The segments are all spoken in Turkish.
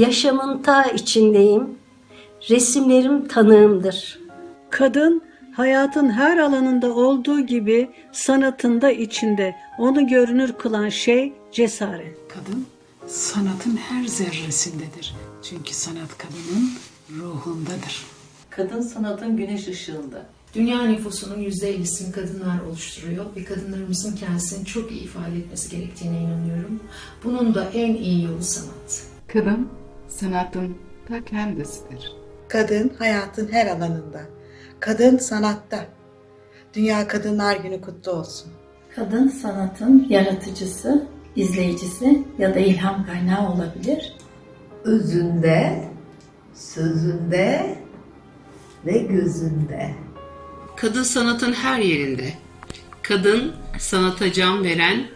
yaşamın ta içindeyim. Resimlerim tanığımdır. Kadın hayatın her alanında olduğu gibi sanatında içinde. Onu görünür kılan şey cesaret. Kadın sanatın her zerresindedir. Çünkü sanat kadının ruhundadır. Kadın sanatın güneş ışığında. Dünya nüfusunun %50'sini kadınlar oluşturuyor ve kadınlarımızın kendisini çok iyi ifade etmesi gerektiğine inanıyorum. Bunun da en iyi yolu sanat. Kadın sanatın ta kendisidir. Kadın hayatın her alanında. Kadın sanatta. Dünya Kadınlar Günü kutlu olsun. Kadın sanatın yaratıcısı, izleyicisi ya da ilham kaynağı olabilir. özünde, sözünde ve gözünde. Kadın sanatın her yerinde. Kadın sanata can veren,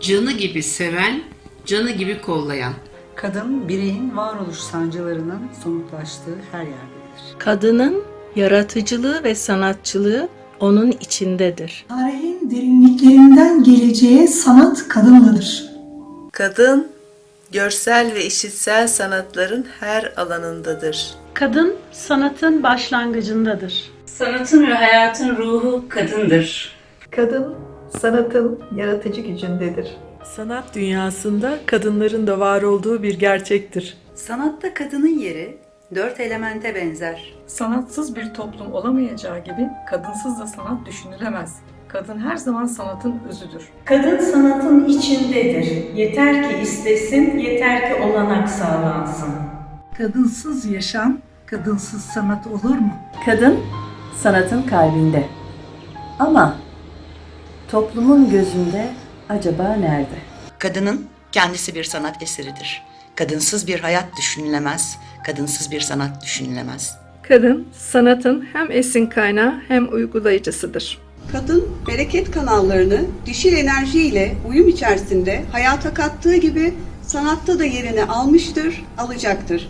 canı gibi seven, canı gibi kollayan. Kadın bireyin varoluş sancılarının somutlaştığı her yerdedir. Kadının yaratıcılığı ve sanatçılığı onun içindedir. Tarihin derinliklerinden geleceğe sanat kadınladır. Kadın, görsel ve işitsel sanatların her alanındadır. Kadın sanatın başlangıcındadır. Sanatın ve hayatın ruhu kadındır. Kadın sanatın yaratıcı gücündedir. Sanat dünyasında kadınların da var olduğu bir gerçektir. Sanatta kadının yeri dört elemente benzer. Sanatsız bir toplum olamayacağı gibi kadınsız da sanat düşünülemez. Kadın her zaman sanatın özüdür. Kadın sanatın içindedir. Yeter ki istesin, yeter ki olanak sağlansın. Kadınsız yaşam, kadınsız sanat olur mu? Kadın sanatın kalbinde. Ama toplumun gözünde acaba nerede? Kadının kendisi bir sanat eseridir. Kadınsız bir hayat düşünülemez, kadınsız bir sanat düşünülemez. Kadın sanatın hem esin kaynağı hem uygulayıcısıdır. Kadın, bereket kanallarını dişil enerjiyle uyum içerisinde hayata kattığı gibi sanatta da yerini almıştır, alacaktır.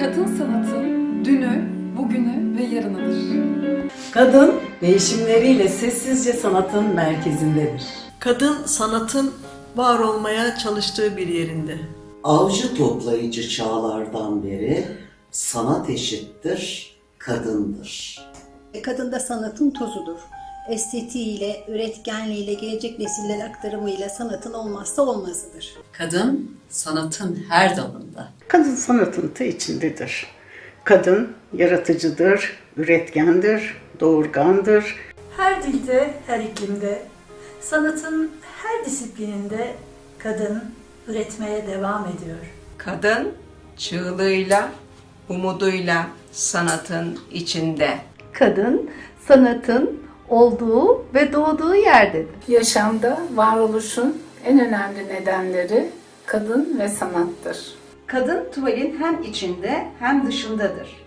Kadın sanatın dünü, bugünü ve yarınıdır. Kadın değişimleriyle sessizce sanatın merkezindedir. Kadın sanatın var olmaya çalıştığı bir yerinde. Avcı toplayıcı çağlardan beri sanat eşittir, kadındır. Kadın da sanatın tozudur. Estetiğiyle, üretkenliğiyle, gelecek nesiller aktarımıyla sanatın olmazsa olmazıdır. Kadın sanatın her dalında. Kadın sanatın ta içindedir. Kadın yaratıcıdır, üretkendir, doğurgandır. Her dilde, her iklimde, sanatın her disiplininde kadın üretmeye devam ediyor. Kadın, çığlığıyla, umuduyla sanatın içinde. Kadın sanatın olduğu ve doğduğu yerdedir. Yaşamda varoluşun en önemli nedenleri kadın ve sanattır. Kadın tuvalin hem içinde hem dışındadır.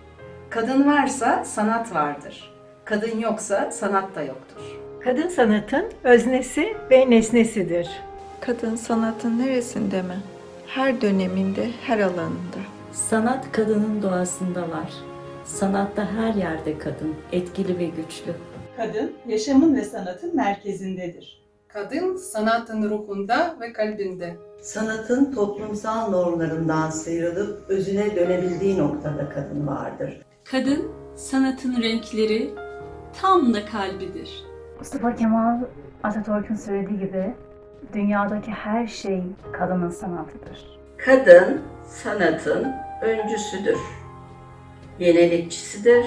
Kadın varsa sanat vardır. Kadın yoksa sanat da yoktur. Kadın sanatın öznesi ve nesnesidir. Kadın sanatın neresinde mi? Her döneminde, her alanında. Sanat kadının doğasında var. Sanatta her yerde kadın, etkili ve güçlü. Kadın, yaşamın ve sanatın merkezindedir. Kadın sanatın ruhunda ve kalbinde. Sanatın toplumsal normlarından sıyrılıp özüne dönebildiği noktada kadın vardır. Kadın sanatın renkleri tam da kalbidir. Mustafa Kemal Atatürk'ün söylediği gibi dünyadaki her şey kadının sanatıdır. Kadın sanatın öncüsüdür. Yenilikçisidir.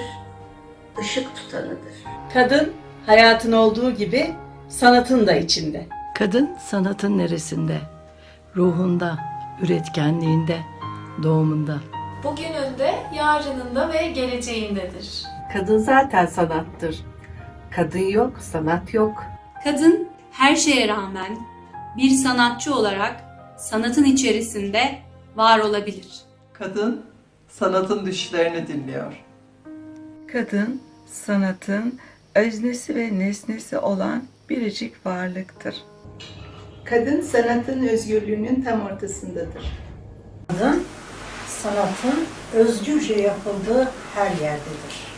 ışık tutanıdır. Kadın hayatın olduğu gibi sanatın da içinde. Kadın sanatın neresinde? Ruhunda, üretkenliğinde, doğumunda. Bugününde, yarınında ve geleceğindedir. Kadın zaten sanattır. Kadın yok, sanat yok. Kadın her şeye rağmen bir sanatçı olarak sanatın içerisinde var olabilir. Kadın, sanatın düşlerini dinliyor. Kadın sanatın öznesi ve nesnesi olan biricik varlıktır. Kadın sanatın özgürlüğünün tam ortasındadır. Kadın sanatın özgürce yapıldığı her yerdedir.